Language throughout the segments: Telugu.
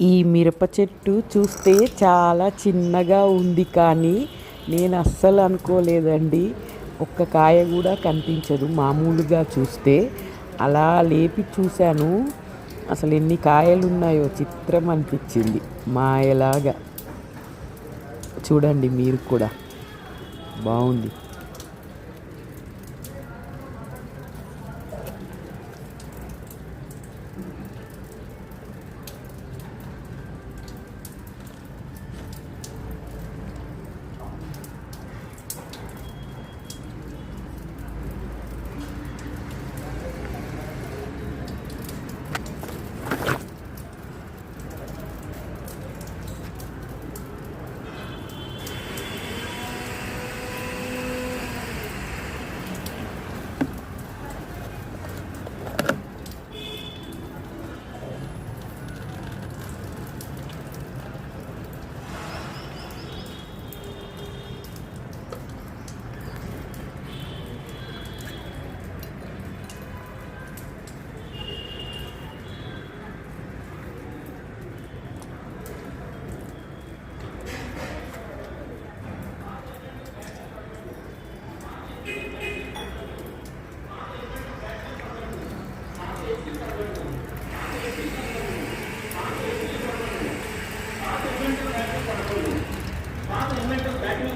ఈ మిరప చెట్టు చూస్తే చాలా చిన్నగా ఉంది కానీ నేను అస్సలు అనుకోలేదండి. ఒక్క కాయ కూడా కనిపించదు మామూలుగా చూస్తే. అలా లేపి చూశాను. అసలు ఎన్ని కాయలు ఉన్నాయో చిత్రం అనిపించింది మాయలాగా. చూడండి మీరు కూడా. బాగుంది.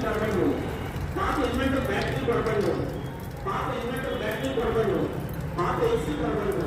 ಬರಬೇಡ ಪಾಪ ಹೆಲ್ಮೆಟ್ ಬ್ಯಾಟ್ರಿ ಬರಬೇಡ ಪಾಪ ಹೆಲ್ಮೆಟ್ ಬ್ಯಾಟ್ರಿ ಬರಬೇಡ ಪಾಪ ಎಸಿ ಬರಬೇಡ